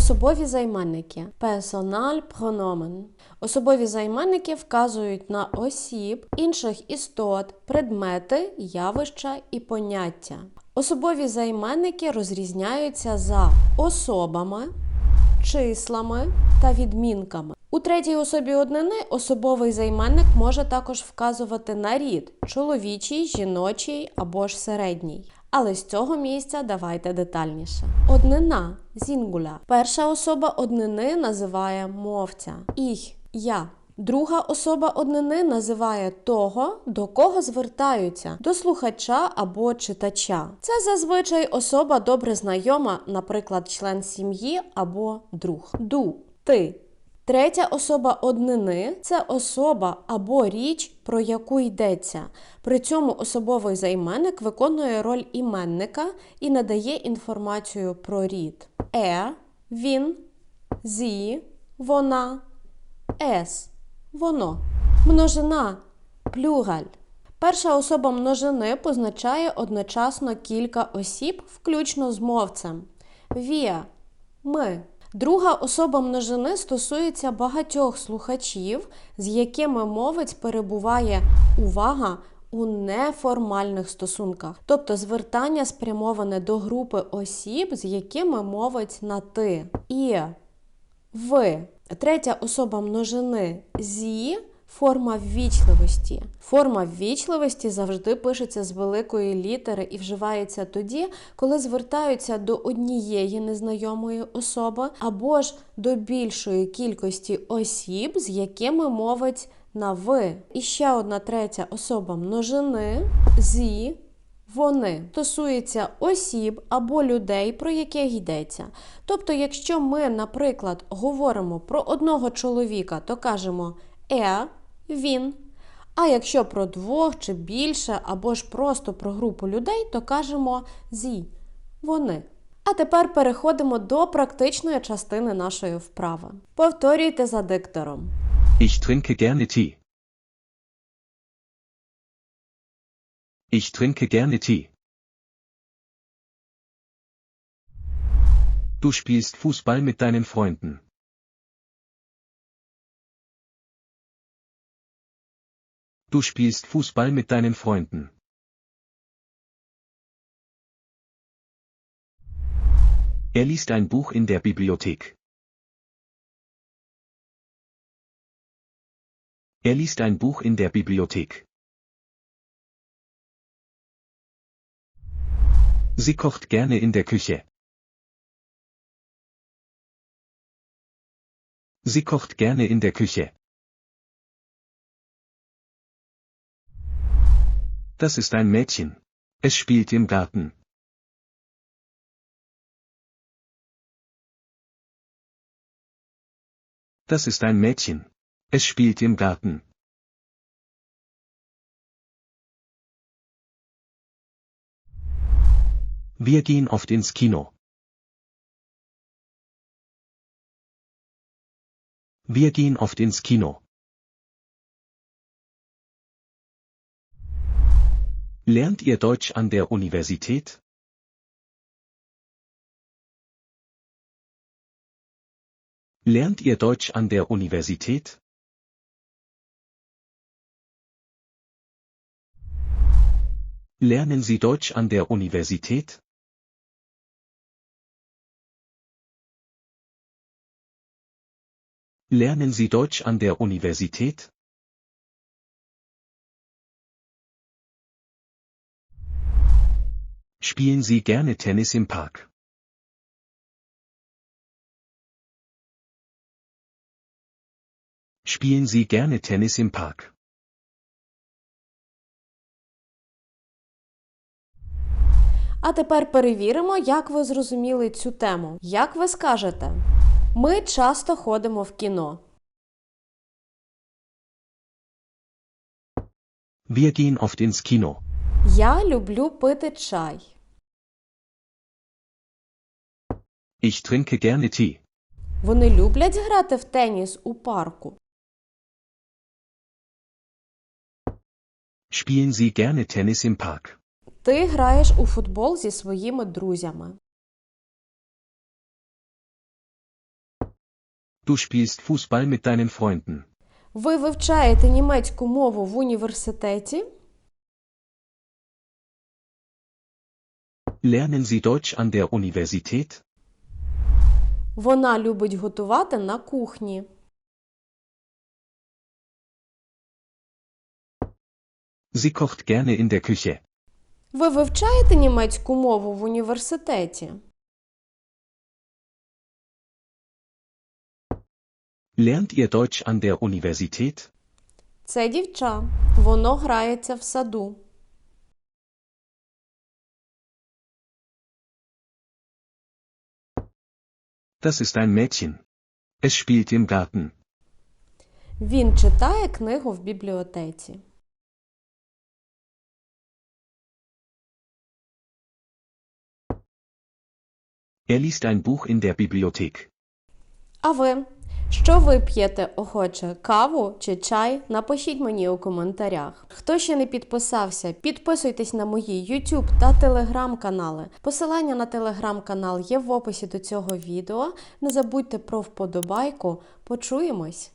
Особові займенники Personalpronomen. Особові займенники вказують на осіб, інших істот, предмети, явища і поняття. Особові займенники розрізняються за особами, числами та відмінками. У третій особі однини особовий займенник може також вказувати на рід чоловічий, жіночий або ж середній. Але з цього місця давайте детальніше. Однина зінгуля. Перша особа однини називає мовця. Іх я. Друга особа однини називає того, до кого звертаються до слухача або читача. Це зазвичай особа добре знайома, наприклад, член сім'ї або друг. Ду ти. Третя особа однини це особа або річ, про яку йдеться. При цьому особовий займенник виконує роль іменника і надає інформацію про рід. Е, він, зі, вона, ес, воно. Множина плюгаль. Перша особа множини позначає одночасно кілька осіб, включно з мовцем. Вія ми. Друга особа множини стосується багатьох слухачів, з якими мовець перебуває увага у неформальних стосунках, тобто звертання спрямоване до групи осіб, з якими мовець на ти. І ви. Третя особа множини зі форма ввічливості. Форма ввічливості завжди пишеться з великої літери і вживається тоді, коли звертаються до однієї незнайомої особи або ж до більшої кількості осіб, з якими мовить на ви. І ще одна третя особа множини зі. Вони стосуються осіб або людей, про яких йдеться. Тобто, якщо ми, наприклад, говоримо про одного чоловіка, то кажемо е, він. А якщо про двох чи більше, або ж просто про групу людей, то кажемо зі, вони. А тепер переходимо до практичної частини нашої вправи. Повторюйте за диктором. Ich trinke gerne Tee. Ich trinke gerne Tee. Du spielst Fußball mit deinen Freunden. Du spielst Fußball mit deinen Freunden. Er liest ein Buch in der Bibliothek. Er liest ein Buch in der Bibliothek. Sie kocht gerne in der Küche. Sie kocht gerne in der Küche. Das ist ein Mädchen. Es spielt im Garten. Das ist ein Mädchen. Es spielt im Garten. Wir gehen oft ins Kino. Wir gehen oft ins Kino. Lernt ihr Deutsch an der Universität? Lernt ihr Deutsch an der Universität? Lernen Sie Deutsch an der Universität? Lernen Sie Deutsch an der Universität? Spielen Sie gerne Tennis im Park? Spielen Sie gerne Tennis im Park? А тепер перевіримо, як ви зрозуміли цю тему. Як ви скажете? Ми часто ходимо в кіно. Wir gehen oft ins Kino. Я люблю пити чай. Ich trinke gerne Tee. Вони люблять грати в теніс у парку. Spielen Sie gerne Tennis im Park? Ти граєш у футбол зі своїми друзями. Du spielst Fußball mit deinen Freunden. Ви вивчаєте німецьку мову в університеті? Lernen Sie Deutsch an der Universität? Вона любить готувати на кухні. Sie kocht gerne in der Küche. Ви вивчаєте німецьку мову в університеті? Lernt ihr Deutsch an der Universität? Це дівча. Воно грається в саду. Das ist ein Mädchen. Es spielt im Garten. Він читає книгу в бібліотеці. Er liest ein Buch in der Bibliothek. А ви? Що ви п'єте охоче? Каву чи чай? Напишіть мені у коментарях. Хто ще не підписався, підписуйтесь на мої YouTube та Telegram канали. Посилання на Telegram канал є в описі до цього відео. Не забудьте про вподобайку. Почуємось!